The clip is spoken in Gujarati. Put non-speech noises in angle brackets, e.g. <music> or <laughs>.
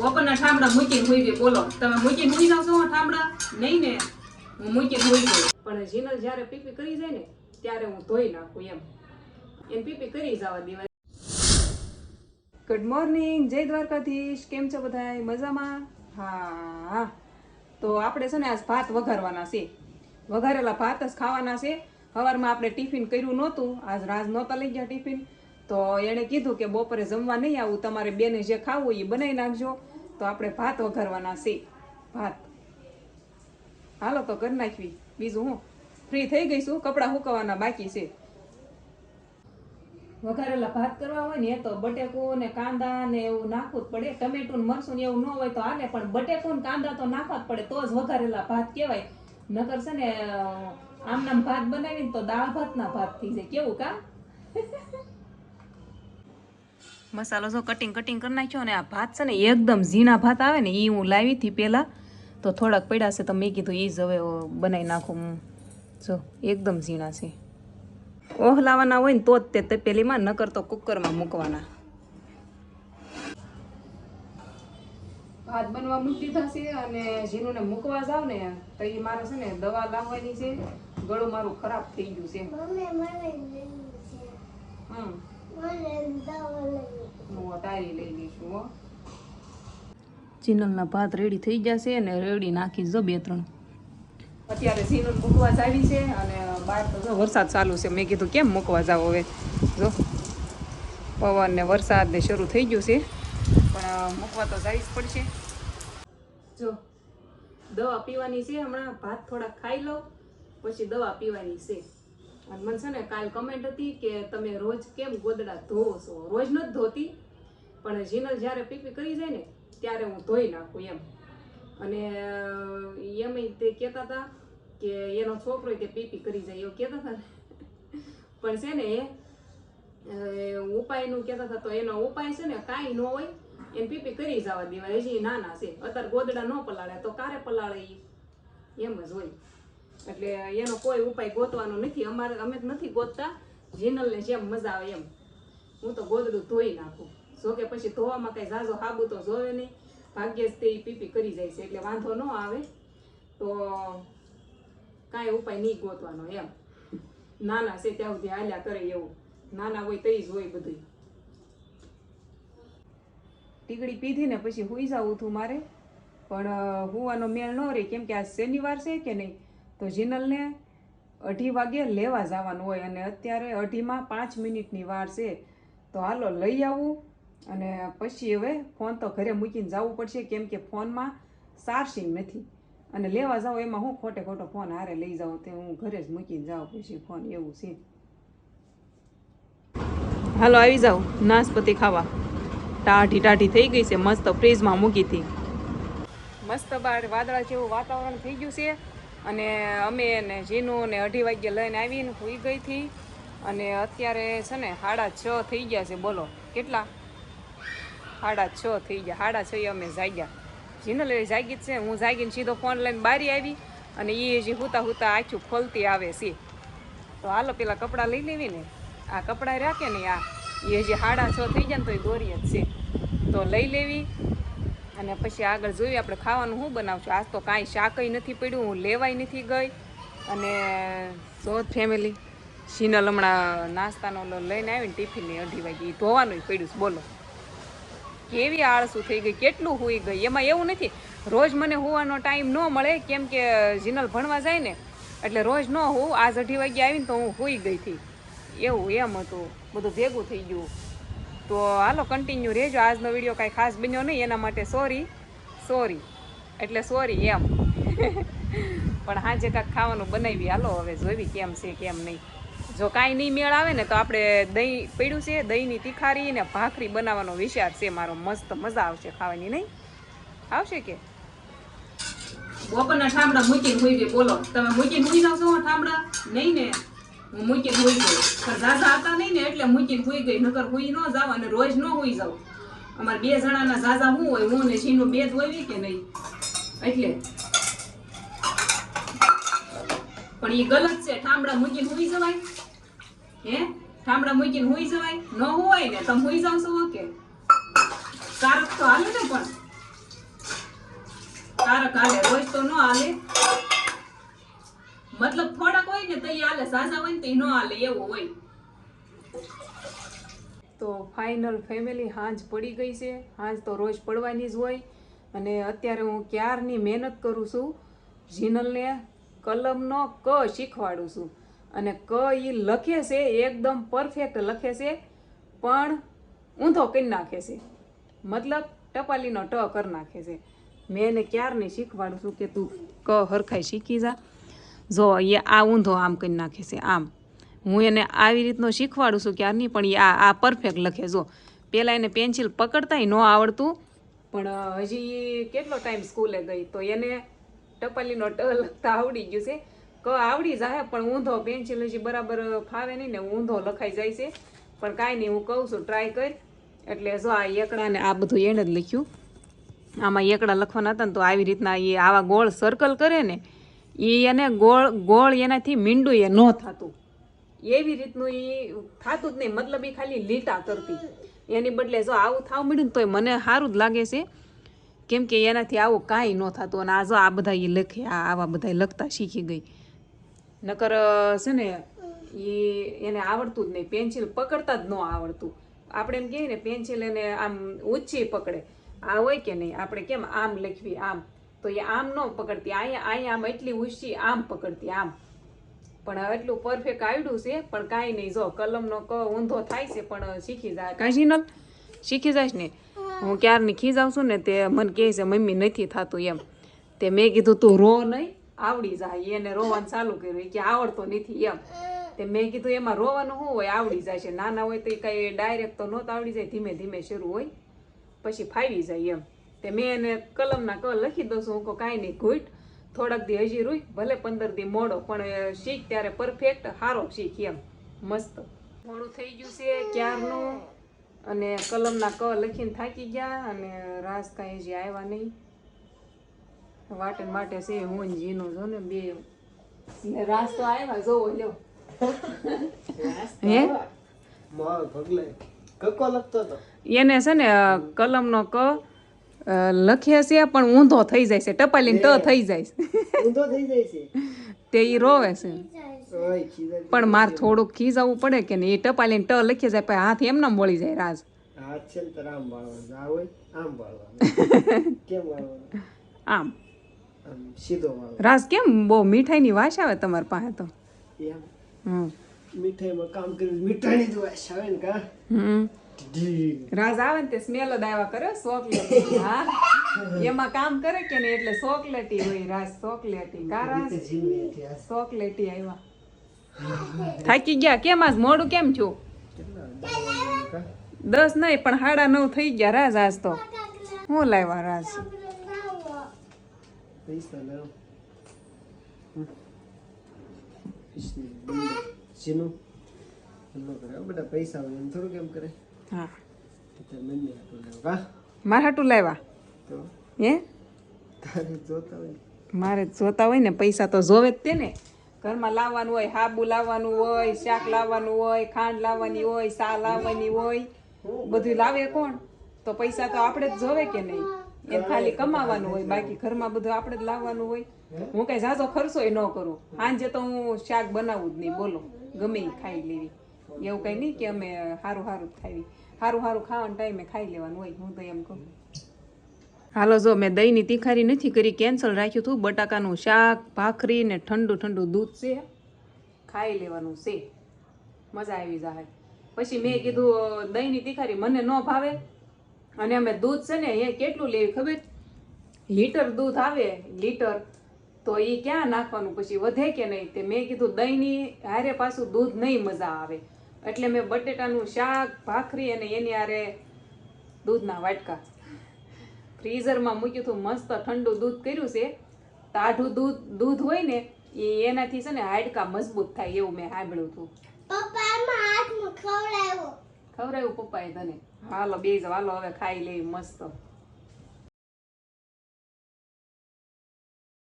બપોરના ઠામડા મૂકીને હોઈ ગઈ બોલો. તમે મૂકીને હોઈ જાવ છો ઠામડા? નહીં ને હું મૂકીને હોઈ ગઈ. પણ જીનલ જ્યારે પીપી કરી જાય ને ત્યારે હું ધોઈ નાખું એમ. એને પીપી કરી જવા દેવા. ગુડ મોર્નિંગ જય દ્વારકાધીશ. કેમ છો બધાય? મજામાં? હા. તો આપણે છે ને આજ ભાત વઘારવાના છે. વઘારેલા ભાત જ ખાવાના છે. સવારમાં આપણે ટિફિન કર્યું નહોતું. આજ રાજ નહોતા લઈ ગયા ટિફિન. તો એણે કીધું કે બપોરે જમવા નહીં આવું. તમારે બેને જે ખાવું હોય એ બનાવી નાખજો. તો આપણે ભાત વઘારવાના છે. ભાત. હાલો તો કરી નાખવી. બીજું હું. ફ્રી થઈ ગઈ છું, કપડાં સુકવવાના બાકી છે. વઘારેલા ભાત કરવા હોય ને તો બટેકું ને કાંદા ને એવું નાખવું જ પડે. ટમેટું મરસું ને એવું ન હોય તો હાલે પણ બટેકું ને કાંદા તો નાખવા જ પડે. તો જ વઘારેલા ભાત કહેવાય. નકર છે ને આમ નામ ભાત બનાવીને તો દાળ ભાતના ભાત થઈ જાય. કેવું કા? મસાલો જો કટિંગ કટિંગ કરી નાખ્યો અને આ ભાત છે ને એકદમ ઝીણા ભાત આવે ને એ હું લાવી હતી પહેલાં. તો થોડાક પડ્યા છે તો મેં કીધું એ જ હવે બનાવી નાખું હું. જો એકદમ ઝીણા છે. ઓહ લાવવાના હોય ને તો જ તે તપેલીમાં નકર તો કુકરમાં મૂકવાના. ભાત બનવા મૂકી દીધા છે અને ઝીણુંને મૂકવા જાવ ને તો એ મારે છે ને દવા લાવવાની છે. ગળું મારું ખરાબ થઈ ગયું છે. હમ. હું તારી લઈ લઈશું હો. ચિનલના ભાત રેડી થઈ જશે અને રેડી નાખી જો બે ત્રણ. અત્યારે ચિનલ મૂકવા જાવી છે અને બહાર તો જો વરસાદ ચાલુ છે. મેં કીધું કેમ મૂકવા જાવ હવે? જો પવન ને વરસાદ ને શરૂ થઈ ગયું છે. પણ મૂકવા તો જાવી જ પડશે. જો દવા પીવાની છે હમણાં. ભાત થોડા ખાઈ લો પછી દવા પીવાની છે. અને મને છે ને કાલ કમેન્ટ હતી કે તમે રોજ કેમ ગોદડા ધોવો છો રોજ નથી ધોતી, પણ જીનલ જ્યારે પીપી કરી જાય ને, ત્યારે હું ધોઈ નાખું એમ. અને એમ તે કહેતા હતા કે એનો છોકરો તે પીપી કરી જાય એવું કહેતા હતા પણ છે ને એ ઉપાયનું કહેતા હતા તો એનો ઉપાય છે ને કાંઈ ન હોય, એને પીપી કરી જવા દેવાય હજી નાના છે. અત્યારે ગોદડા ન પલાળે, તો કારે પલાળે? એમ જ હોય. એટલે એનો કોઈ ઉપાય ગોતવાનો નથી. અમારે અમે નથી ગોતતા. જીનલને જેમ મજા આવે એમ. હું તો ગોદડું ધોઈ નાખું. જો કે પછી ધોવામાં કાંઈ ઝાઝો હાબુ તો જોવે નહીં. ભાગ્યે જ તે પીપી કરી જાય છે. એટલે વાંધો ન આવે. તો કાંઈ ઉપાય નહીં ગોતવાનો એમ. નાના છે ત્યાં સુધી હાલ્યા કરે એવું. નાના હોય તઈ જ હોય બધું ટીકડી પીધી ને પછી હુઈ જાવું હતું મારે. પણ હુવાનો મેળ ન રહે. કેમ કે આ શનિવાર છે કે નહીં? તો જિનલને અઢી વાગે લેવા જવાનું હોય અને અત્યારે અઢીમાં પાંચ મિનિટની વાર છે. તો હાલો લઈ આવું અને પછી હવે ફોન તો ઘરે મૂકીને જવું પડશે, કેમ કે ફોનમાં ચાર્જિંગ નથી. અને લેવા જાઉં એમાં હું ખોટે ખોટો ફોન હારે લઈ જાઉં તે હું ઘરે જ મૂકીને જાઉં પછી ફોન એવું છે. હાલો આવી જાઉં નાશપતિ ખાવા. ટાઢી ટાઢી થઈ ગઈ છે, મસ્ત ફ્રીજમાં મૂકી હતી. મસ્ત બાર વાદળા જેવું વાતાવરણ થઈ ગયું છે. અને અમે ને જીનું ને અઢી વાગ્યે લઈને આવીને સુઈ ગઈ હતી. અને અત્યારે છે ને સાડા છ થઈ ગયા છે. બોલો, કેટલા? સાડા છ થઈ ગયા. સાડા છ અમે જાગ્યા. જીનલ એ જાગી જ છે. હું જાગીને સીધો ફોન લઈને બારી આવી અને એ હજી હુતા હુતા આખું ખોલતી આવે છે. તો હાલો, પેલા કપડાં લઈ લેવી ને. આ કપડાં રાખે ને આ એ હજી સાડા છ થઈ જાય ને તો એ દોરી જ છે. તો લઈ લેવી. અને પછી આગળ જોઈએ આપણે ખાવાનું શું બનાવશું. આજ તો કાંઈ શાકય નથી પડ્યું, હું લેવાય નથી ગઈ. અને જોત ફેમિલી સિનલ હમણાં નાસ્તાનો લઈને આવીને ટિફિનની અઢી વાગે એ ધોવાનું પડ્યું બોલો. કેવી આળસુ થઈ ગઈ, કેટલું હોઈ ગઈ, એમાં એવું નથી. રોજ મને હોવાનો ટાઈમ ન મળે, કેમ કે જીનલ ભણવા જાય ને, એટલે રોજ ન હોઉં. આજ અઢી વાગે આવીને તો હું હોઈ ગઈ હતી. એવું એમ હતું. બધું ભેગું થઈ ગયું. તો હાલો કન્ટિન્યુ રહેજો આજનો વીડિયો કાંઈ ખાસ બન્યો નહીં, એના માટે સોરી સોરી એટલે સોરી એમ. <laughs> પણ હાજે કાંઈક ખાવાનું બનાવી હાલો, હવે જોવી કેમ છે, કેમ નહીં. જો કાંઈ નહીં મેળ આવે ને તો આપણે દહીં પડ્યું છે, દહીંની તીખારી ને ભાખરી બનાવવાનો વિચાર છે મારો. મસ્ત મજા આવશે ખાવાની, નહીં? આવશે કે? બપોરના ઠામડા મૂકીને મૂકી બોલો, તમે મૂકીને મૂકી જાવ છો, ઠામડા? નહીં ને? હું મૂકીને હોઈ ગઈ. પણ ઝાઝા હતા નહીં ને એટલે મૂકીને હોઈ ગઈ. નકર હોઈ ન જાવ અને રોજ ન હોઈ જાવ. અમારે બે જણાના ઝાઝા હું હોય, હું ને છીનું બે હોય કે નહીં? એટલે. પણ એ ગલત છે. ઠામડા મૂકીને હોઈ જવાય. હે? ઠામડા મૂકીને હોઈ જવાય. ન હોય ને તમે હોઈ જાવ છો કે? કારક તો હાલે ને પણ. કારક હાલે, રોજ તો ન હાલે. મતલબ થોડાક હોય ને તો ઈ હાલે હોય ને તો ઈ ન હાલે, એવું હોય. તો ફાઇનલ ફેમિલી હાંજ પડી ગઈ છે. હાંજ તો રોજ પડવાની જ હોય. અને અત્યારે હું ક્યારની મહેનત કરું છું? જીનલને કલમનો ક શીખવાડું છું. અને ક એ લખે છે, એકદમ પરફેક્ટ લખે છે, પણ ઊંધો કરી નાખે છે. મતલબ ટપાલીનો ટ કરી નાખે છે. મેં એને ક્યારની શીખવાડું છું કે તું ક હરખાઈ શીખી જા. જો એ આ ઊંધો આમ કરી નાખે છે, આમ. હું એને આવી રીતનો શીખવાડું છું ક્યારની, પણ એ આ આ પરફેક્ટ લખે. જો પહેલાં એને પેન્સિલ પકડતાય ન આવડતું, પણ હજી એ કેટલો ટાઈમ સ્કૂલે ગઈ, તો એને ટપાલીનો ટ લખતા આવડી ગયું છે. ક આવડી જાય પણ ઊંધો પેન્સિલ હજી બરાબર ફાવે નહીં ને, ઊંધો લખાઈ જાય છે. પણ કાંઈ નહીં, હું કહું છું ટ્રાય કર. એટલે જો આ એકડાને આ બધું એણે જ લખ્યું. આમાં એકડા લખવાના હતા ને, તો આવી રીતના એ આવા ગોળ સર્કલ કરે ને એ એને ગોળ ગોળ એનાથી મીંડું એ ન થતું. એવી રીતનું એ થતું જ નહીં. મતલબ એ ખાલી લીટા કરતી. એની બદલે જો આવું થાવ મળ્યું ને તોય મને સારું જ લાગે છે. કેમ કે એનાથી આવું કાંઈ ન થતું. અને આ જો આ બધા એ લખે, આ આવા બધા લખતા શીખી ગઈ. નકર છે ને એ એને આવડતું જ નહીં. પેન્સિલ પકડતા જ ન આવડતું. આપણે એમ કહીએ ને, પેન્સિલ એને આમ ઊંચી પકડે. આ હોય કે નહીં? આપણે કેમ આમ લખવી આમ? તો એ આમ ન પકડતી. અહીંયા અહીંયા આમ એટલી ઊંચી, આમ પકડતી, આમ. પણ એટલું પરફેક્ટ આવડ્યું છે, પણ કાંઈ નહીં. જો કલમનો ક ઊંધો થાય છે, પણ શીખી જાય. કાંઈ ન શીખી જાય ને? હું ક્યારની ખીજાઉં છું ને, તે મને કહે છે, મમ્મી, નથી થતું એમ. તે મેં કીધું, તું રો નહીં, આવડી જાય. એને રોવાનું ચાલુ કર્યું. કે, આવડતો નથી એમ. તે મેં કીધું, એમાં રોવાનું શું હોય? આવડી જાય છે. નાના હોય તો એ કાંઈ ડાયરેક્ટ તો નહોતો આવડી જાય. ધીમે ધીમે શરૂ હોય. પછી ફાવી જાય એમ. તે મેં એને કલમના ક લખી દઉં છું હું કહું કાંઈ નહીં ઘૂંટ. થોડાક દી હજી રૂઈ ભલે પંદર દી મોડો પણ શીખ ત્યારે પરફેક્ટ સારો શીખ એમ. મસ્ત. મોડું થઈ ગયું છે ક્યારનું? અને કલમના ક લખીને થાકી ગયા અને રાસ કાંઈ હજી આવ્યા નહીં. વાટે માટે છે હું જીનું જો ને બે. ને રાસ તો આવ્યા જોવો લ્યો. હે? એને છે ને કલમનો ક અ, લખે છે પણ ઊંધો થઈ જાય છે. ટપાલીને ટ થઈ જાય છે. ઊંધો થઈ જાય છે. <laughs> તે ઈ રોવે છે. પણ મારે થોડુંક ખીજાવવું પડે કે નહીં? એ ટપાલીને ટ લખી જાય પછી હાથ એમને વળી જાય રાજ. હાથ છે ને આમ વાળવાનું. આ હોય આમ વાળવાનું. <laughs> કેમ વાળવાનું? આમ. આમ સીધો રાજ કેમ બહુ મીઠાઈની વાસ આવે તમારી પાસે તો? એમ? હમ. મીઠાઈમાં કામ કર્યું મીઠાઈની તો વાસ આવે ને કા? હમ. રાજ આવે ને તે સ્મેલ જ આવ્યા કરે ચોકલેટ હા એમાં કામ કરે કે નહીં એટલે ચોકલેટી હોય રાજ ચોકલેટી કા. ચોકલેટી આવ્યા થાકી ગયા કેમ આજ મોડું કેમ છું દસ નહીં પણ સાડા નવ થઈ ગયા રાજ આજ તો હું લાવ્યા રાજ પૈસા. બધા પૈસા હોય એમ થોડું કેમ કરે હા. મારા હાટું લાવ્યા? હે? જોતા હોય મારે જોતા હોય ને પૈસા તો જોવે જ તે ને. ઘરમાં લાવવાનું હોય હાબુ લાવવાનું હોય શાક લાવવાનું હોય ખાંડ લાવવાની હોય સા લાવવાની હોય. બધું લાવે કોણ? તો પૈસા તો આપણે જ જોવે કે નહીં? એમ ખાલી કમાવાનું હોય બાકી ઘરમાં બધું આપણે જ લાવવાનું હોય. હું? કઈ ઝાઝો ખર્ચો ન કરું. સાંજે તો હું શાક બનાવું જ નહીં બોલો. ગમે ખાઈ લેવી. એવું કઈ નહીં કે અમે સારું સારું જ ખાવી સારું સારું ખાવાનું ટાઈમે ખાઈ લેવાનું હોય, હું તો એમ કહું. હાલો, જો મેં દહીંની તીખારી નથી કરી, કેન્સલ રાખ્યું હતું. બટાકાનું શાક, ભાખરી ને ઠંડુ ઠંડુ દૂધ છે. ખાઈ લેવાનું છે. મજા આવી જાય પછી મેં કીધું દહીંની તીખારી મને ન ભાવે. અને અમે દૂધ છે ને અહીંયા કેટલું લેવી ખબર? લીટર દૂધ આવે, લીટર. તો એ ક્યાં નાખવાનું? પછી વધે કે નહીં? તે મેં કીધું, દહીંની હારે પાછું દૂધ નહીં મજા આવે. એટલે મેં બટેટાનું શાક ભાખરી અને એની આરે દૂધના વાટકા. ફ્રીઝરમાં મૂક્યું હતું મસ્ત ઠંડુ દૂધ કર્યું છે. તાઢું દૂધ દૂધ હોય ને એ એનાથી છે ને હાડકા મજબૂત થાય એવું મેં સાંભળ્યું હતું. ખવડાવ્યું. પપ્પાએ તને? હાલો બે હાલો હવે ખાઈ લે મસ્ત.